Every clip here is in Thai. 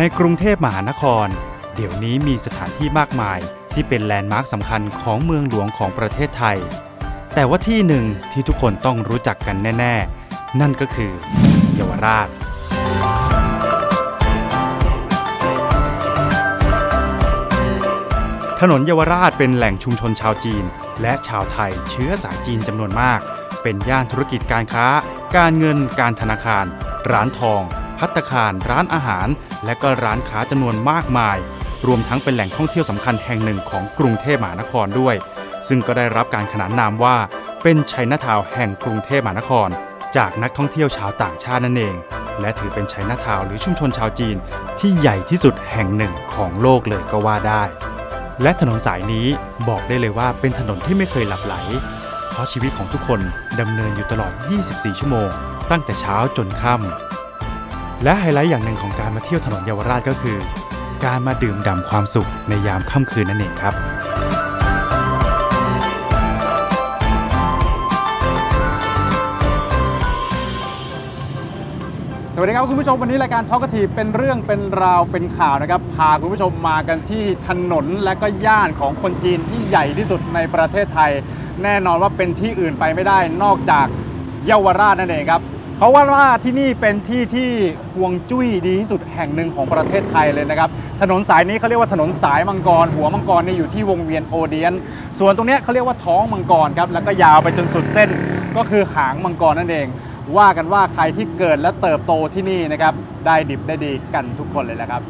ในกรุงเทพมหานคร เดี๋ยวนี้มีสถานที่มากมายที่เป็นแลนด์มาร์คสำคัญของเมืองหลวงของประเทศไทย แต่ว่าที่หนึ่งที่ทุกคนต้องรู้จักกันแน่ ๆ นั่นก็คือเยาวราช ถนนเยาวราชเป็นแหล่งชุมชนชาวจีน และชาวไทยเชื้อสายจีนจำนวนมาก เป็นย่านธุรกิจการค้า การเงิน การธนาคาร ร้านทอง พัตตาคาร ร้านอาหาร และก็ร้านค้าจำนวนมากมาย รวมทั้งเป็นแหล่งท่องเที่ยวสำคัญแห่งหนึ่งของกรุงเทพมหานครด้วย ซึ่งก็ได้รับการขนานนามว่า เป็นชัยนาทาวแห่งกรุงเทพมหานคร จากนักท่องเที่ยวชาวต่างชาตินั่นเอง และถือเป็นชัยนาทาวหรือชุมชนชาวจีน ที่ใหญ่ที่สุดแห่งหนึ่งของโลกเลยก็ว่าได้ และถนนสายนี้บอกได้เลยว่าเป็นถนนที่ไม่เคยหลับไหลเพราะชีวิตของทุกคนดำเนินอยู่ตลอด 24 ชั่วโมง ตั้งแต่เช้าจนค่ำ และไฮไลท์อย่างหนึ่งของการมาเที่ยวถนนเยาวราชก็คือ การมาดื่มด่ำความสุขในยามค่ำคืนนั่นเองครับ สวัสดีครับคุณผู้ชมวันนี้รายการทอกทีเป็นเรื่องเป็นราวเป็นข่าวนะครับ พาคุณผู้ชมมากันที่ถนนและก็ย่านของคนจีนที่ใหญ่ที่สุดในประเทศไทย แน่นอนว่าเป็นที่อื่นไปไม่ได้นอกจากเยาวราชนั่นเองครับ เขาว่าว่าที่นี่เป็นที่ที่ห่วงจุ้ยดีที่สุดแห่งหนึ่งของประเทศไทยเลยนะครับ ถนนสายนี้เขาเรียกว่าถนนสายมังกร หัวมังกรเนี่ยอยู่ที่วงเวียนโอเดียน ส่วนตรงเนี้ยเขาเรียกว่าท้องมังกรครับแล้วก็ยาวไปจนสุดเส้นก็คือหางมังกรนั่นเอง ว่ากันว่าใครที่เกิดและเติบโตที่นี่นะครับได้ดิบได้ดีกันทุกคนเลยแหละครับ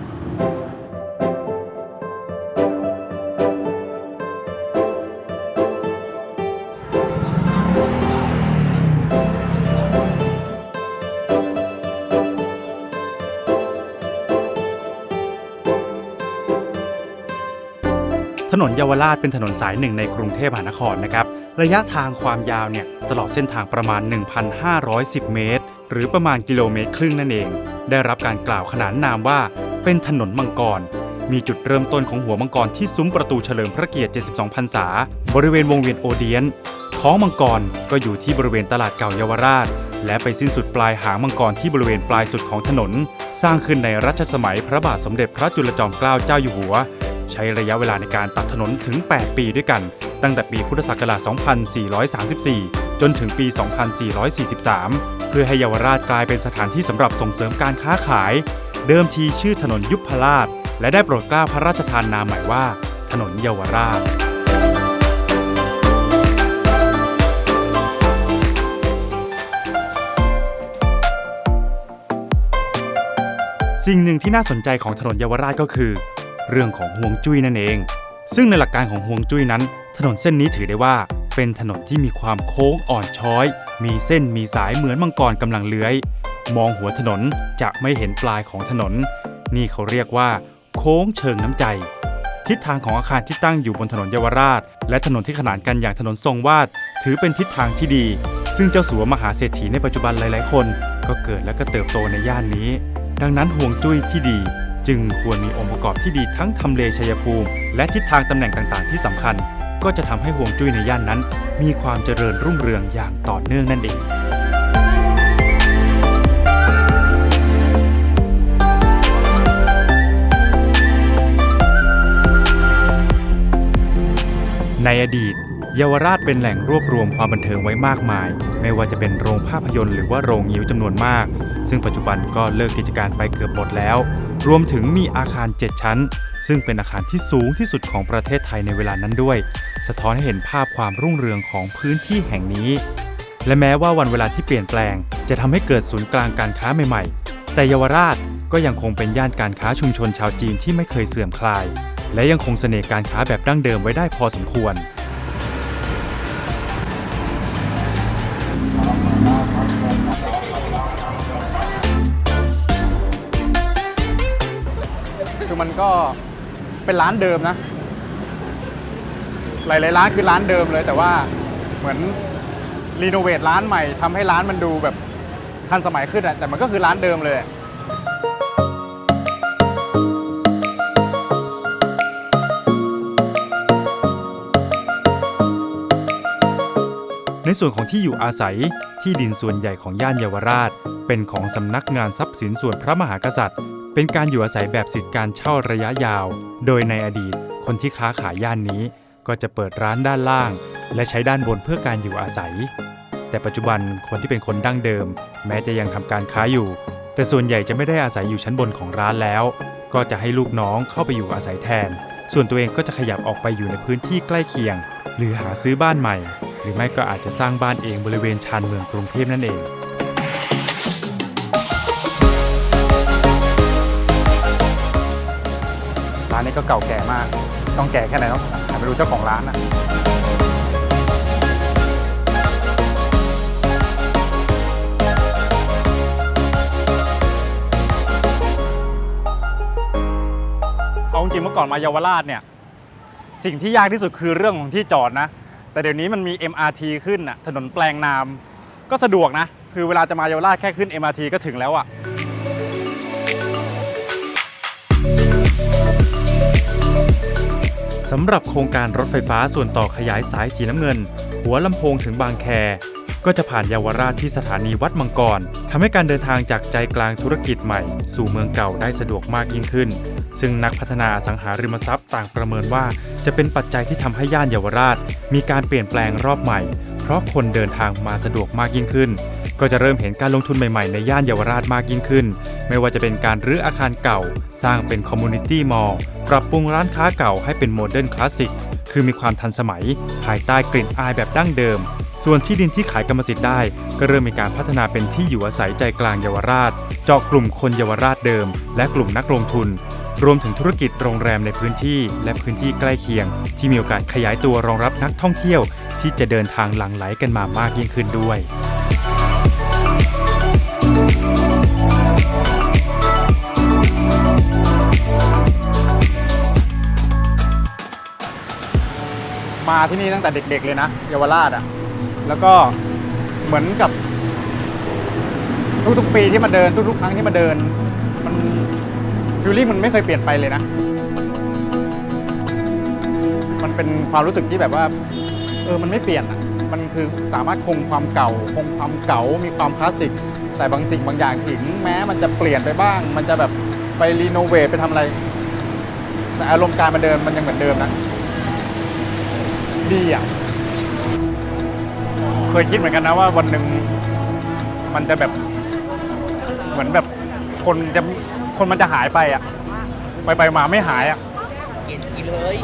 นนเยาวราชเป็นถนนสายหนึ่งในกรุงเทพมหานครนะครับ ระยะทางความยาวเนี่ยตลอดเส้นทางประมาณ 1,510 เมตร หรือประมาณกิโลเมตรครึ่งนั่นเอง ได้รับการกล่าวขนานนามว่า เป็นถนนมังกร มีจุดเริ่มต้นของหัวมังกรที่ซุ้มประตูเฉลิมพระเกียรติ 72 พรรษา บริเวณวงเวียนโอเดียน ท้องมังกรก็อยู่ที่บริเวณตลาดเก่าเยาวราช และไปสิ้นสุดปลายหางมังกรที่บริเวณปลายสุดของถนน สร้างขึ้นในรัชสมัยพระบาทสมเด็จพระจุลจอมเกล้าเจ้าอยู่หัว ใช้ระยะเวลาในการตัดถนนถึง 8 ปีด้วยกัน ตั้งแต่ปีพุทธศักราช 2434 จนถึงปี 2443 เพื่อให้เยาวราชกลายเป็นสถานที่สำหรับส่งเสริมการค้าขาย เดิมทีชื่อถนนยุพราช และได้โปรดเกล้าพระราชทานนามใหม่ว่า ถนนเยาวราชสิ่งหนึ่งที่น่าสนใจของถนนเยาวราชก็คือ เรื่องของห่วงจุ้ยนั่นเอง ซึ่งในหลักการของห่วงจุ้ยนั้น ถนนเส้นนี้ถือได้ว่า เป็นถนนที่มีความโค้งอ่อนช้อย มีเส้นมีสายเหมือนมังกรกำลังเลื้อย มองหัวถนนจะไม่เห็นปลายของถนน นี่เขาเรียกว่า โค้งเชิงน้ำใจ ทิศทางของอาคารที่ตั้งอยู่บนถนนเยาวราช และถนนที่ขนานกันอย่างถนนทรงวาด ถือเป็นทิศทางที่ดี ซึ่งเจ้าสัวมหาเศรษฐีในปัจจุบันหลาย ๆ คน ก็เกิดและก็เติบโตในย่านนี้ ดังนั้นห่วงจุ้ยที่ดี จึงควรมีองค์ประกอบที่ดีทั้งทำเลชัยภูมิ และทิศทางตำแหน่งต่างๆ ที่สำคัญ ก็จะทำให้ห่วงจุ้ยในย่านนั้น มีความเจริญรุ่งเรืองอย่างต่อเนื่องนั่นเองในอดีต เยาวราชเป็นแหล่งรวบรวมความบันเทิงไว้มากมาย ไม่ว่าจะเป็นโรงภาพยนตร์หรือว่าโรงยิ้วจำนวนมาก ซึ่งปัจจุบันก็เลิกกิจการไปเกือบหมดแล้ว รวมถึงมีอาคาร 7 ชั้น ซึ่งเป็นอาคารที่สูงที่สุดของประเทศไทยในเวลานั้นด้วย สะท้อนให้เห็นภาพความรุ่งเรืองของพื้นที่แห่งนี้ และแม้ว่าวันเวลาที่เปลี่ยนแปลง จะทำให้เกิดศูนย์กลางการค้าใหม่ๆ แต่เยาวราชก็ยังคงเป็นย่านการค้าชุมชนชาวจีนที่ไม่เคยเสื่อมคลาย และยังคงเสน่ห์การค้าแบบดั้งเดิมไว้ได้พอสมควร มันก็เป็นร้านเดิมนะ หลายๆร้านคือร้านเดิมเลย แต่ว่าเหมือนรีโนเวทร้านใหม่ทำให้ร้านมันดูแบบทันสมัยขึ้นอะแต่มันก็คือร้านเดิมเลยในส่วนของที่อยู่อาศัยที่ดินส่วนใหญ่ของย่านเยาวราช เป็นของสำนักงานทรัพย์สินส่วนพระมหากษัตริย์ เป็นการอยู่อาศัยแบบสิทธิการเช่าระยะยาว โดยในอดีต คนที่ค้าขายย่านนี้ ก็จะเปิดร้านด้านล่าง และใช้ด้านบนเพื่อการอยู่อาศัย แต่ปัจจุบันคนที่เป็นคนดั้งเดิม แม้จะยังทำการค้าอยู่ แต่ส่วนใหญ่จะไม่ได้อาศัยอยู่ชั้นบนของร้านแล้ว ก็จะให้ลูกน้องเข้าไปอยู่อาศัยแทน ส่วนตัวเองก็จะขยับออกไปอยู่ในพื้นที่ใกล้เคียง หรือหาซื้อบ้านใหม่ หรือไม่ก็อาจจะสร้างบ้านเองบริเวณชานเมืองกรุงเทพนั่นเอง ก็เก่าแก่มาก ต้องแก่แค่ไหนต้องหันไปดูเจ้าของร้านนะเอาจริงเมื่อก่อนมาเยาวราชเนี่ย สิ่งที่ยากที่สุดคือเรื่องของที่จอดนะ แต่เดี๋ยวนี้มันมี MRT ขึ้นน่ะถนนแปลงนาม ก็สะดวกนะ คือเวลาจะมาเยาวราชแค่ขึ้น MRT ก็ถึงแล้วอะ สำหรับโครงการรถไฟฟ้าส่วนต่อขยายสายสีน้ำเงิน หัวลำโพงถึงบางแค ก็จะผ่านเยาวราชที่สถานีวัดมังกรทำให้การเดินทางจากใจกลางธุรกิจใหม่ สู่เมืองเก่าได้สะดวกมากยิ่งขึ้น ซึ่งนักพัฒนาสังหาริมทรัพย์ต่างประเมินว่า จะเป็นปัจจัยที่ทำให้ย่านเยาวราช มีการเปลี่ยนแปลงรอบใหม่ เพราะคนเดินทางมาสะดวกมากยิ่งขึ้น ก็จะเริ่มเห็นการลงทุนใหม่ๆ ในย่านเยาวราชมากยิ่งขึ้น ไม่ว่าจะเป็นการรื้ออาคารเก่า สร้างเป็นคอมมูนิตี้มอลล์ปรับปรุงร้านค้าเก่าให้เป็นโมเดิร์นคลาสสิกคือมีความทันสมัย ภายใต้กลิ่นอายแบบดั้งเดิม ส่วนที่ดินที่ขายกรรมสิทธิ์ได้ ก็เริ่มมีการพัฒนาเป็นที่อยู่อาศัยใจกลางเยาวราช เจาะกลุ่มคนเยาวราชเดิม และกลุ่มนักลงทุน รวมถึงธุรกิจโรงแรมในพื้นที่ และพื้นที่ใกล้เคียง ที่มีโอกาสขยายตัวรองรับนักท่องเที่ยว ที่จะเดินทางหลั่งไหลกันมามากยิ่งขึ้นด้วย มาที่นี่ตั้งแต่เด็ก ๆ เลยนะเยาวราชอะ แล้วก็เหมือนกับ ทุกๆปีที่มาเดินทุกๆครั้งที่มาเดิน มันฟิลลิ่งมันไม่เคยเปลี่ยนไปเลยนะ มันเป็นความรู้สึกที่แบบว่า เออมันไม่เปลี่ยนอะ มันคือสามารถคงความเก่า คงความเก่ามีความคลาสสิกแต่บางสิ่งบางอย่างถึงแม้มันจะเปลี่ยนไปบ้าง มันจะแบบไปรีโนเวทไปทำอะไรแต่อารมณ์การมาเดินมันยังเหมือนเดิมนะ ดีอะ เคยคิดเหมือนกันนะว่าวันหนึ่งมันจะแบบ เหมือนแบบคนจะคนมันจะหายไปอะ ไปไปมาไม่หายอะ กินกินเลย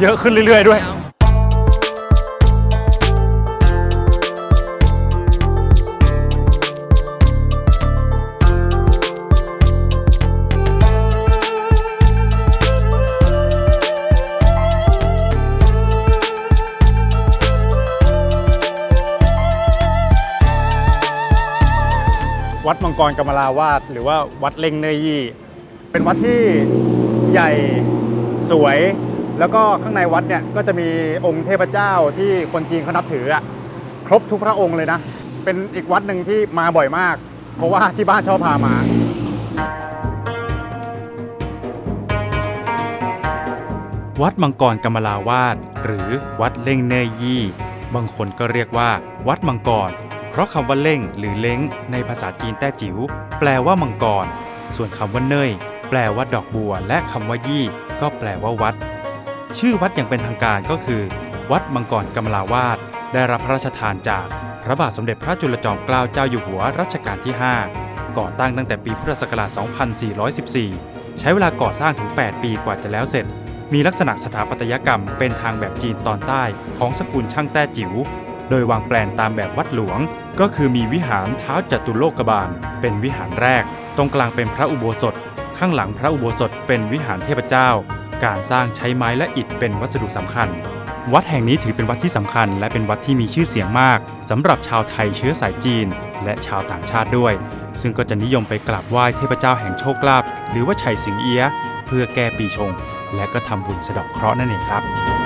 เยอะขึ้นเรื่อยๆด้วย เอา วัดมังกรกำมลาวาดหรือว่าวัดเล่งเนยยี่ เป็นวัดที่ใหญ่สวย แล้วก็ข้างในวัดเนี่ยก็จะมีองค์เทพเจ้าที่คนจีนเขานับถืออะครบทุกพระองค์เลยนะ เป็นอีกวัดหนึ่งที่มาบ่อยมาก เพราะว่าที่บ้านชอบพามาวัดมังกรกำมลาวาดหรือวัดเล่งเนยยี่ บางคนก็เรียกว่า วัดมังกร ราะคำว่าเล่งหรือเล้งในภาษาจีนแต้จิ๋วแปลว่ามังกร ส่วนคำว่าเนยแปลว่าดอกบัว และคำว่ายี่ ก็แปลว่าวัด ชื่อวัดอย่างเป็นทางการก็คือ วัดมังกรกำมลาวาดได้รับพระราชทานจากพระบาทสมเด็จพระจุลจอมเกล้าเจ้าอยู่หัวรัชกาลที่ 5 ก่อตั้งตั้งแต่ปีพุทธศักราช 2414 ใช้เวลาก่อสร้างถึง 8 ปีกว่าจะแล้วเสร็จ มีลักษณะสถาปัตยกรรมเป็นทางแบบจีนตอนใต้ของสกุลช่างแต้จิ๋ว โดยวางแปลนตามแบบวัดหลวง ก็คือมีวิหารเท้าจตุโลกบาล เป็นวิหารแรก ตรงกลางเป็นพระอุโบสถ ข้างหลังพระอุโบสถเป็นวิหารเทพเจ้า การสร้างใช้ไม้และอิฐเป็นวัสดุสำคัญ วัดแห่งนี้ถือเป็นวัดที่สำคัญ และเป็นวัดที่มีชื่อเสียงมากสำหรับชาวไทยเชื้อสายจีน และชาวต่างชาติด้วย ซึ่งก็จะนิยมไปกราบไหว้เทพเจ้าแห่งโชคลาภหรือว่าชัยสิงเอียะเพื่อแก้ปีชง และก็ทำบุญสะดอกเคราะห์นั่นเองครับ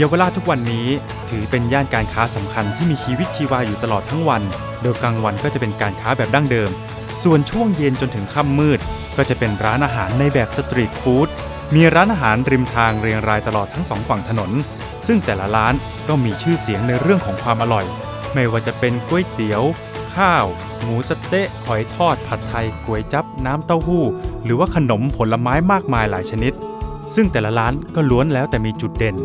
ยาวราชทุกวันนี้ถือเป็นย่านการค้าสำคัญที่มีชีวิตชีวาอยู่ตลอดทั้งวัน โดยกลางวันก็จะเป็นการค้าแบบดั้งเดิม ส่วนช่วงเย็นจนถึงค่ำมืด ก็จะเป็นร้านอาหารในแบบสตรีทฟู้ด มีร้านอาหารริมทางเรียงรายตลอดทั้งสองฝั่งถนน ซึ่งแต่ละร้านก็มีชื่อเสียงในเรื่องของความอร่อย ไม่ว่าจะเป็นก๋วยเตี๋ยว ข้าว หมูสะเต๊ะ หอยทอด ผัดไทย ก๋วยจับ น้ำเต้าหู้ หรือว่าขนมผลไม้มากมายหลายชนิด ซึ่งแต่ละร้านก็ล้วนแล้วแต่มีจุดเด่น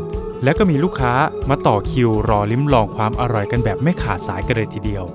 และก็มีลูกค้ามาต่อคิวรอลิ้มลองความอร่อยกันแบบไม่ขาดสายกันเลยทีเดียว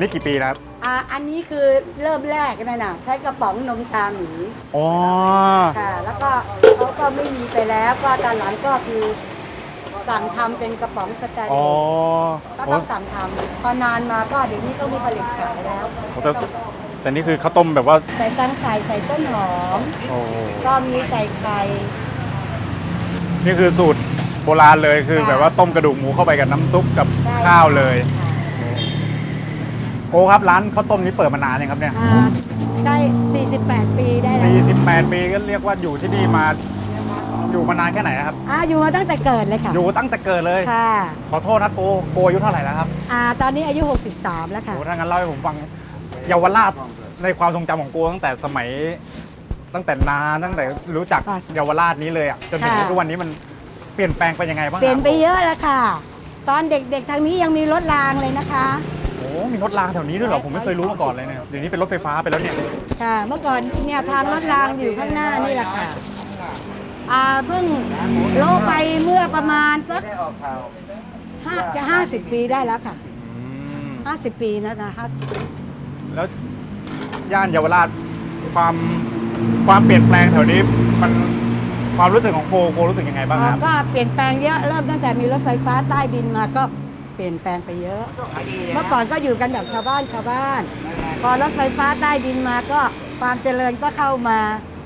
นนี้กี่ปีแล้วครับอ่าอันนี้คือเริ่มแรกนั่นน่ะ ใช้กระป๋องนมตาหมีอ๋อค่ะ แล้วก็เขาก็ไม่มีไปแล้วก็ตอนหลังก็คือสั่งทำเป็นกระป๋องสแตนเลอ๋อ สก็ต้องสั่งทำพอนานมาก็เดี๋ยวนี้ก็มีผลิตขายแล้วโอ้แต่แต่นี่คือข้าวต้มแบบว่า ใส่ตังไส่ใส่ต้นหอม โอ้ก็มีใส่ไข่ นี่คือสูตรโบราณเลยคือค่ะแบบว่าต้มกระดูกหมูเข้าไปกับน้ำซุปกับได้ข้าวเลย ค่ะ โอ้ครับร้านข้าวต้มนี้เปิดมานานยังครับเนี่ยอ่าได้ 48 ปีได้แล้ว48ปีก็เรียกว่าอยู่ที่นี่มาอยู่มานานแค่ไหนนะครับ อ่าอยู่มาตั้งแต่เกิดเลยค่ะอยู่ตั้งแต่เกิดเลย ค่ะขอโทษนะโกโกอายุเท่าไหร่แล้วครับอ่าตอนนี้อายุ 63 แล้วค่ะ โอ้ถ้างั้นเล่าให้ผมฟังเยาวราชในความทรงจำของโกตั้งแต่สมัย ตั้งแต่นานตั้งแต่รู้จักค่ะเยาวราชนี้เลยอะจนถึงค่ะ ทุกวันนี้มันเปลี่ยนแปลงไปยังไงบ้างเปลี่ยนไปครับเยอะแล้วค่ะ ตอนเด็กๆทางนี้ยังมีรถรางเลยนะคะโอ้ มีรถรางแถวนี้ด้วยเหรอ ผมไม่เคยรู้มาก่อนเลยเนี่ย เดี๋ยวนี้เป็นรถไฟฟ้าไปแล้วเนี่ย ค่ะ เมื่อก่อนเนี่ยทางรถรางอยู่ข้างหน้านี่แหละค่ะ อ่าเพิ่งโลไปเมื่อประมาณสักห้าจะห้าสิบปีได้แล้วค่ะอืมห้าสิบปีนะนะห้าสิบปีแล้วย่านเยาวราชความความเปลี่ยนแปลงแถวนี้มันความรู้สึกของโกโกรู้สึกยังไงบ้างครับ ก็เปลี่ยนแปลงเยอะเริ่มตั้งแต่มีรถไฟฟ้าใต้ดินมาก็เปลี่ยนแปลงไปเยอะ เมื่อก่อนก็อยู่กันแบบชาวบ้านชาวบ้าน พอรถไฟฟ้าใต้ดินมาก็ความเจริญก็เข้ามา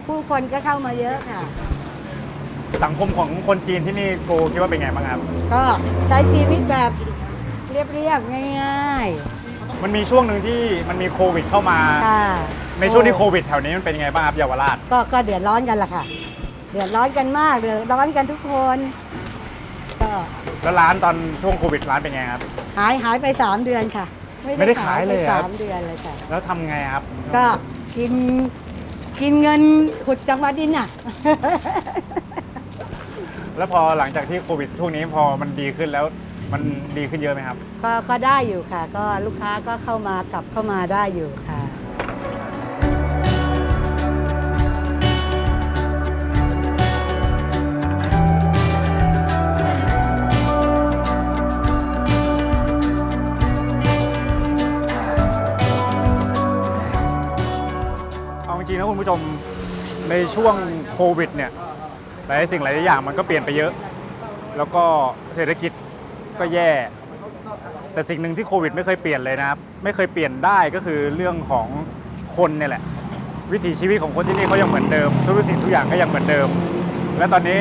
ผู้คนก็เข้ามาเยอะค่ะ สังคมของคนจีนที่นี่โกคิดว่าเป็นไงบ้างครับ ก็ใช้ชีวิตแบบเรียบๆง่ายมันมีช่วงหนึ่งที่มันมีโควิดเข้ามาๆค่ะในช่วงที่โควิดแถวนี้มันเป็นยังไงบ้างครับเยาวราชก็ก็เดือดร้อนกันล่ะค่ะ เดือดร้อนกันมากเดือดร้อนกันทุกคน ก็ แล้วร้านตอนช่วงโควิดร้านเป็นไงครับ หายหายไป 3 เดือนค่ะไม่ได้ขายเลยไปเหรอสามเดือนเลยค่ะ แล้วทำไงครับก็กินกินเงินขุดจังหวัดดินอะ แล้วพอหลังจากที่โควิดช่วงนี้พอมันดีขึ้นแล้วมันดีขึ้นเยอะไหมครับ ก็ก็ได้อยู่ค่ะ ก็ลูกค้าก็เข้ามากลับเข้ามาได้อยู่ค่ะ ในช่วงโควิดเนี่ยหลายสิ่งหลายอย่างมันก็เปลี่ยนไปเยอะ แล้วก็เศรษฐกิจก็แย่ แต่สิ่งหนึ่งที่โควิดไม่เคยเปลี่ยนเลยนะครับ ไม่เคยเปลี่ยนได้ก็คือเรื่องของคนเนี่ยแหละ วิถีชีวิตของคนที่นี่เขายังเหมือนเดิม ทุกสิ่งทุกอย่างก็ยังเหมือนเดิม และตอนนี้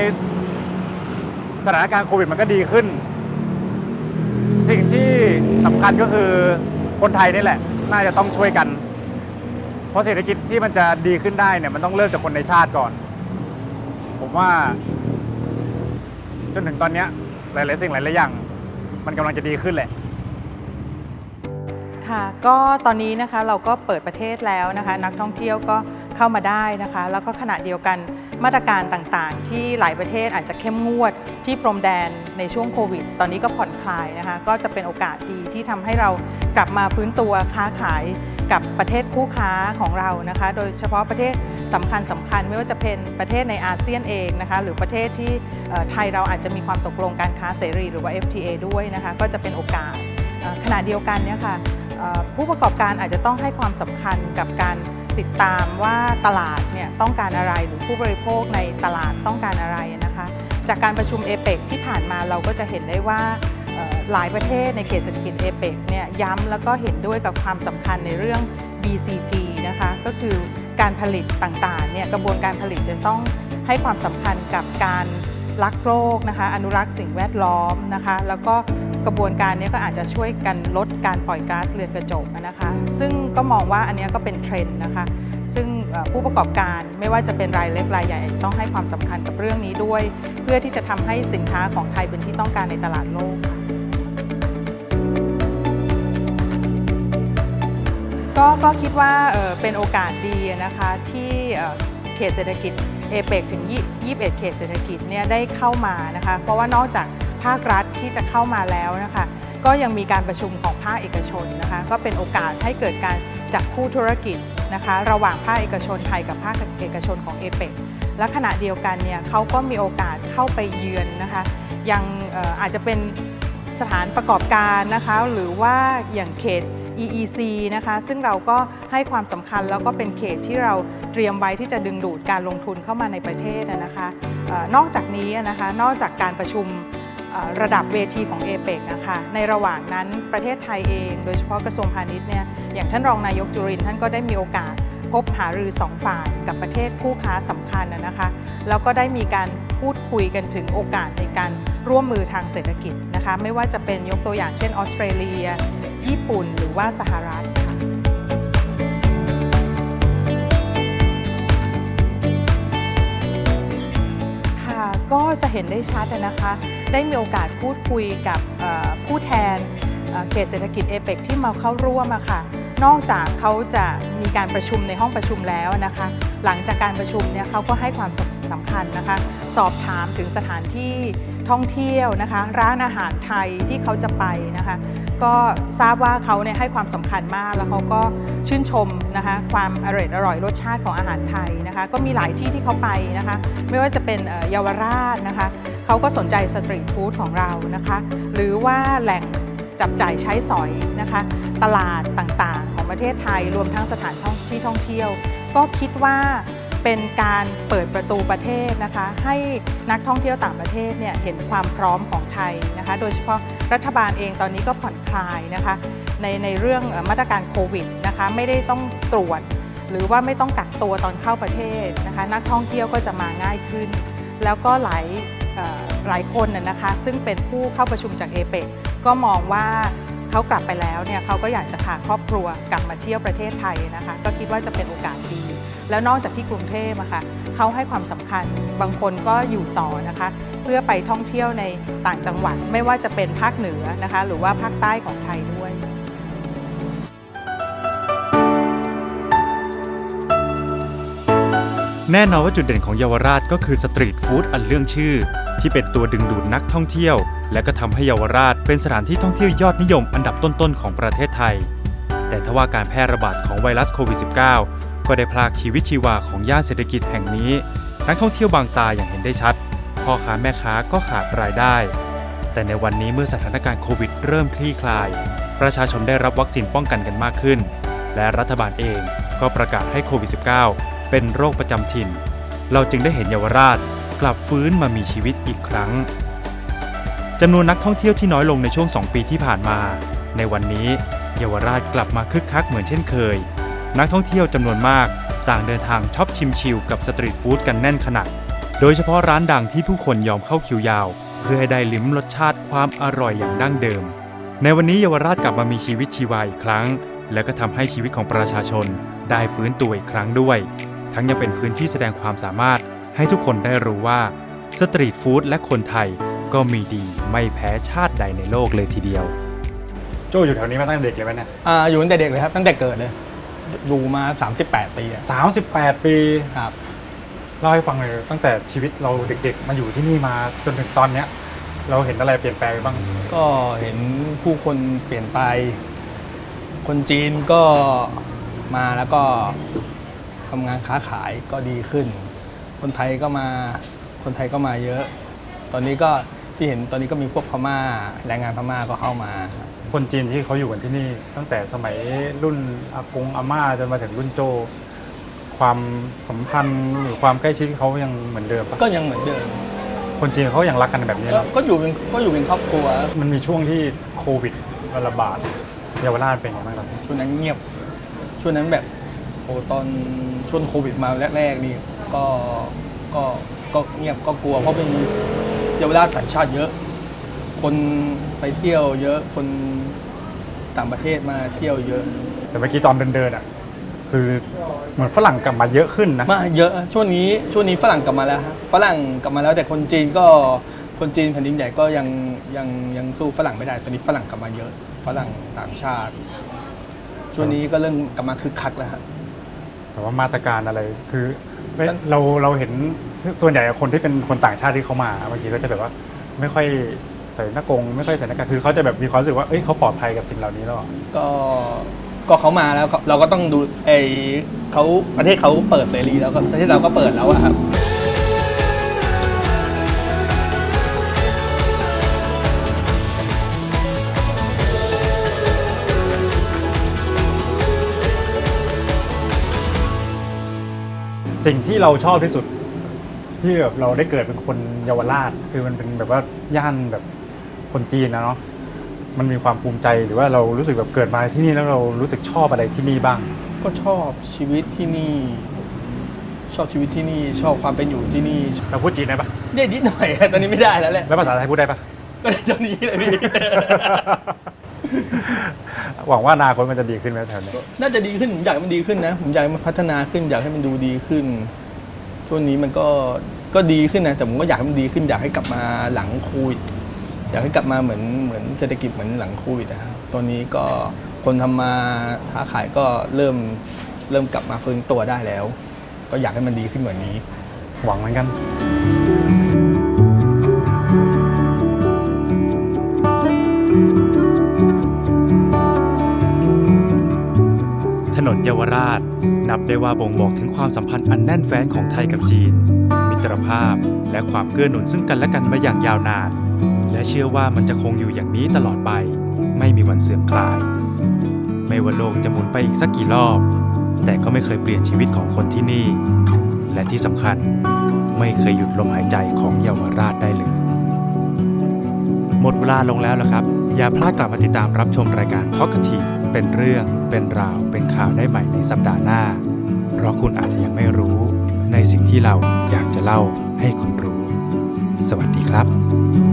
สถานการณ์โควิดมันก็ดีขึ้น สิ่งที่สำคัญก็คือคนไทยนี่แหละ น่าจะต้องช่วยกัน เพราะเศรษฐกิจที่มันจะดีขึ้นได้เนี่ยมันต้องเริ่มจากคนในชาติก่อน ผมว่า จนถึงตอนเนี้ยหลายๆสิ่งหลายๆอย่าง มันกำลังจะดีขึ้นแหละ ค่ะ ก็ตอนนี้นะคะเราก็เปิดประเทศแล้วนะคะ นักท่องเที่ยวก็เข้ามาได้นะคะ แล้วก็ขณะเดียวกันมาตรการต่างๆ ที่หลายประเทศอาจจะเข้มงวดที่พรมแดนในช่วงโควิด ตอนนี้ก็ผ่อนคลายนะคะ ก็จะเป็นโอกาสดีที่ทำให้เรากลับมาฟื้นตัวค้าขาย กับประเทศคู่ค้าของเรานะคะ โดยเฉพาะประเทศสำคัญสำคัญไม่ว่าจะเป็นประเทศในอาเซียนเองนะคะหรือประเทศที่ไทยเราอาจจะมีความตกลงการค้าเสรี หรือว่า FTA ด้วยนะคะก็จะเป็นโอกาสขณะเดียวกันเนี่ยค่ะเอ่อผู้ประกอบการอาจจะต้องให้ความสำคัญกับการติดตามว่าตลาดเนี่ยต้องการอะไรหรือผู้บริโภคในตลาดต้องการอะไรนะคะ จากการประชุมเอเปกที่ผ่านมาเราก็จะเห็นได้ว่า หลายประเทศในเขตเศรษฐกิจเอเปกเนี่ยย้ำแล้วก็เห็นด้วยกับความสำคัญในเรื่อง BCG นะคะก็คือการผลิตต่างๆเนี่ยกระบวนการผลิตจะต้องให้ความสำคัญกับการรักโลกนะคะอนุรักษ์สิ่งแวดล้อมนะคะแล้วก็ กระบวนการนี้ก็อาจจะช่วยกันลดการปล่อยก๊าซเรือนกระจกนะคะ ซึ่งก็มองว่าอันนี้ก็เป็นเทรนด์นะคะ ซึ่งผู้ประกอบการไม่ว่าจะเป็นรายเล็กรายใหญ่ต้องให้ความสำคัญกับเรื่องนี้ด้วย เพื่อที่จะทำให้สินค้าของไทยเป็นที่ต้องการในตลาดโลกค่ะก็ก็คิดว่าเป็นโอกาสดีนะคะที่เขตเศรษฐกิจเอเปกถึง20 21เขตเศรษฐกิจเนี่ยได้เข้ามานะคะ เพราะว่านอกจาก ภาครัฐที่จะเข้ามาแล้วนะคะ ก็ยังมีการประชุมของภาคเอกชนนะคะ ก็เป็นโอกาสให้เกิดการจับคู่ธุรกิจนะคะ ระหว่างภาคเอกชนไทยกับภาคเอกชนของเอเปกและขณะเดียวกันเนี่ยเขาก็มีโอกาสเข้าไปเยือนนะคะ ยังอาจจะเป็นสถานประกอบการนะคะ หรือว่าอย่างเขต EEC นะคะ ซึ่งเราก็ให้ความสำคัญแล้วก็เป็นเขตที่เราเตรียมไว้ที่จะดึงดูดการลงทุนเข้ามาในประเทศนะคะนอกจากนี้นะคะ นอกจากการประชุม ระดับเวทีของเอเปกนะคะในระหว่างนั้นประเทศไทยเอง โดยเฉพาะกระทรวงพาณิชย์เนี่ยอย่างท่านรองนายกจุรินท่านก็ได้มีโอกาสพบหารือสองฝ่ายกับประเทศคู่ค้าสำคัญนะคะแล้วก็ได้มีการพูดคุยกันถึงโอกาสในการร่วมมือทางเศรษฐกิจนะคะไม่ว่าจะเป็นยกตัวอย่างเช่นออสเตรเลีย ญี่ปุ่นหรือว่าสหรัฐค่ะก็จะเห็นได้ชัดนะคะ ได้มีโอกาสพูดคุยกับผู้แทนเอ่อเขตเศรษฐกิจเอเปกที่มาเข้าร่วมอะค่ะ นอกจากเขาจะมีการประชุมในห้องประชุมแล้วนะคะ หลังจากการประชุมเนี่ยเขาก็ให้ความสำคัญนะคะ สอบถามถึงสถานที่ท่องเที่ยวนะคะ ร้านอาหารไทยที่เขาจะไปนะคะ ก็ทราบว่าเขาเนี่ยให้ความสำคัญมากแล้วเขาก็ชื่นชมนะคะความอร่อยอร่อยรสชาติของอาหารไทยนะคะ ก็มีหลายที่ที่เขาไปนะคะ ไม่ว่าจะเป็นเยาวราชนะคะ เขาก็สนใจสตรีทฟู้ดของเรานะคะ หรือว่าแหล่งจับจ่ายใช้สอยนะคะ ตลาดต่างๆ ของประเทศไทยรวมทั้งสถานที่ท่องเที่ยว ก็คิดว่าเป็นการเปิดประตูประเทศนะคะ ให้นักท่องเที่ยวต่างประเทศเนี่ยเห็นความพร้อมของไทยนะคะ โดยเฉพาะรัฐบาลเองตอนนี้ก็ผ่อนคลายนะคะในในเรื่องมาตรการโควิดนะคะไม่ได้ต้องตรวจ หรือว่าไม่ต้องกักตัวตอนเข้าประเทศนะคะ นักท่องเที่ยวก็จะมาง่ายขึ้น แล้วก็หลาย หลายคนนะนะคะ ซึ่งเป็นผู้เข้าประชุมจากเอเปกก็มองว่าเขากลับไปแล้วเนี่ยเขาก็อยากจะพาครอบครัวกลับมาเที่ยวประเทศไทยนะคะ ก็คิดว่าจะเป็นโอกาสดี แล้วนอกจากที่กรุงเทพอะค่ะเขาให้ความสำคัญบางคนก็อยู่ต่อนะคะ เพื่อไปท่องเที่ยวในต่างจังหวัดไม่ว่าจะเป็นภาคเหนือนะคะ หรือว่าภาคใต้ของไทยด้วย แน่นอนว่าจุดเด่นของเยาวราชก็คือสตรีทฟู้ดอันเรื่องชื่อ ที่เป็นตัวดึงดูดนักท่องเที่ยว และก็ทำให้เยาวราชเป็นสถานที่ท่องเที่ยวยอดนิยมอันดับต้นๆของประเทศไทย แต่ทว่าการแพร่ระบาดของไวรัสโควิด -19 ก็ได้พรากชีวิตชีวาของย่านเศรษฐกิจแห่งนี้ นักท่องเที่ยวบางตาอย่างเห็นได้ชัดพ่อค้าแม่ค้าก็ขาดรายได้ แต่ในวันนี้เมื่อสถานการณ์โควิดเริ่มคลี่คลาย ประชาชนได้รับวัคซีนป้องกันกันมากขึ้น และรัฐบาลเองก็ประกาศให้โควิด -19 เป็นโรคประจำถิ่น เราจึงได้เห็นเยาวราชกลับฟื้นมามีชีวิตอีกครั้งจำนวนนักท่องเที่ยวที่น้อยลงในช่วง 2 ปีที่ผ่านมา ในวันนี้เยาวราชกลับมาคึกคักเหมือนเช่นเคย นักท่องเที่ยวจำนวนมากต่างเดินทางช็อปชิมชิลกับสตรีทฟู้ดกันแน่นขนาด โดยเฉพาะร้านดังที่ผู้คนยอมเข้าคิวยาว เพื่อให้ได้ลิ้มรสชาติความอร่อยอย่างดั้งเดิม ในวันนี้เยาวราชกลับมามีชีวิตชีวาอีกครั้ง และก็ทำให้ชีวิตของประชาชนได้ฟื้นตัวอีกครั้งด้วย ทั้งยังเป็นพื้นที่แสดงความสามารถให้ทุกคนได้รู้ว่าสตรีทฟู้ดและคนไทยก็มีดีไม่แพ้ชาติใดในโลกเลยทีเดียว โจอยู่แถวนี้มาตั้งแต่เด็กเลยไหมเนี่ยอ่าอยู่ตั้งแต่เด็กเลยครับ ตั้งแต่เกิดเลย อยู่มา 38 ปีอะสามสิบแปดปีครับ เล่าให้ฟังเลยตั้งแต่ชีวิตเราเด็กๆ มาอยู่ที่นี่มาจนถึงตอนเนี้ย เราเห็นอะไรเปลี่ยนแปลงไปบ้าง ก็เห็นผู้คนเปลี่ยนไป คนจีนก็มาแล้วก็ ทำงานค้าขายก็ดีขึ้น คนไทยก็มาคนไทยก็มาเยอะ ตอนนี้ก็ที่เห็นตอนนี้ก็มีพวกพม่าแรงงานพม่าก็เข้ามาครับคนจีนที่เขาอยู่กันที่นี่ ตั้งแต่สมัยรุ่นอากงอาม่าจนมาถึงรุ่นโจ ความสัมพันธ์หรือความใกล้ชิดเขายังเหมือนเดิมปะก็ยังเหมือนเดิมคนจีนเขายังรักกันแบบนี้ก็เนอะก็อยู่เป็นก็อยู่เป็นครอบครัวมันมีช่วงที่โควิดระบาดเยาวราชเป็นยังไงบ้างตอนนี้ช่วงนั้นเงียบช่วงนั้นแบบ โอ้ตอนช่วงโควิดมาแรกๆนี่ก็ก็ก็เงียบก็กลัว เพราะเป็นเยาวราชต่างชาติเยอะ คนไปเที่ยวเยอะคนต่างประเทศมาเที่ยวเยอะ แต่เมื่อกี้ตอนเดินๆอะคือเหมือนฝรั่งกลับมาเยอะขึ้นนะมาเยอะช่วงนี้ช่วงนี้ฝรั่งกลับมาแล้วฮะฝรั่งกลับมาแล้วแต่คนจีนก็คนจีนแผ่นดินใหญ่ก็ยังยังยังสู้ฝรั่งไม่ได้ตอนนี้ฝรั่งกลับมาเยอะ ฝรั่งต่างชาติ ช่วงนี้ก็เริ่มกลับมาคึกคักแล้วฮะ แต่ว่ามาตรการอะไรคือเอ้ยเราเราเห็นส่วนใหญ่คนที่เป็นคนต่างชาติที่เขามาบางทีก็จะแบบว่าไม่ค่อยใส่หน้ากงไม่ค่อยใส่หน้ากากคือเขาจะแบบมีความรู้สึกว่าเอ้ยเขาปลอดภัยกับสิ่งเหล่านี้แล้วเหรอก็ก็เขามาแล้วเราก็ต้องดูไอเขาประเทศเขาเปิดเสรีแล้วก็ประเทศเราก็เปิดแล้วอะครับ สิ่งที่เราชอบที่สุด ที่แบบเราได้เกิดเป็นคนเยาวราช คือมันเป็นแบบว่าย่านแบบคนจีนนะเนาะมันมีความภูมิใจหรือว่าเรารู้สึกแบบเกิดมาที่นี่แล้วเรารู้สึกชอบอะไรที่นี่บ้าง ก็ชอบชีวิตที่นี่ ชอบชีวิตที่นี่ชอบความเป็นอยู่ที่นี่เราพูดจีนได้ปะได้นิดหน่อย ตอนนี้ไม่ได้แล้วแหละแล้วภาษาไทยพูดได้ปะก็ได้เท่านี้เลยพี่ หวังว่าอนาคตมันจะดีขึ้นไหมแถวนี้น่าจะดีขึ้นผมอยากให้มันดีขึ้นนะ ผมอยากให้มันพัฒนาขึ้น อยากให้มันดูดีขึ้น ช่วงนี้มันก็ก็ดีขึ้นนะ แต่ผมก็อยากให้มันดีขึ้น อยากให้กลับมาหลังโควิดอยากให้กลับมาเหมือนเหมือนเศรษฐกิจเหมือนหลังโควิดนะครับตอนนี้ก็คนทำมาค้าขายก็เริ่มเริ่มกลับมาฟื้นตัวได้แล้ว ก็อยากให้มันดีขึ้นกว่านี้ หวังเหมือนกัน เยาวราช นับได้ว่าบ่งบอกถึงความสัมพันธ์อันแน่นแฟ้นของไทยกับจีน มิตรภาพและความเกื้อหนุนซึ่งกันและกันมาอย่างยาวนาน และเชื่อว่ามันจะคงอยู่อย่างนี้ตลอดไป ไม่มีวันเสื่อมคลาย ไม่ว่าโลกจะหมุนไปอีกสักกี่รอบ แต่ก็ไม่เคยเปลี่ยนชีวิตของคนที่นี่ และที่สำคัญไม่เคยหยุดลมหายใจของเยาวราชได้เลย หมดเวลาลงแล้วละครับ อย่าพลาดกลับมาติดตามรับชมรายการทอคทีฟเป็นเรื่องเป็นราวเป็นข่าวได้ใหม่ในสัปดาห์หน้า เพราะคุณอาจจะยังไม่รู้ ในสิ่งที่เราอยากจะเล่าให้คุณรู้ สวัสดีครับ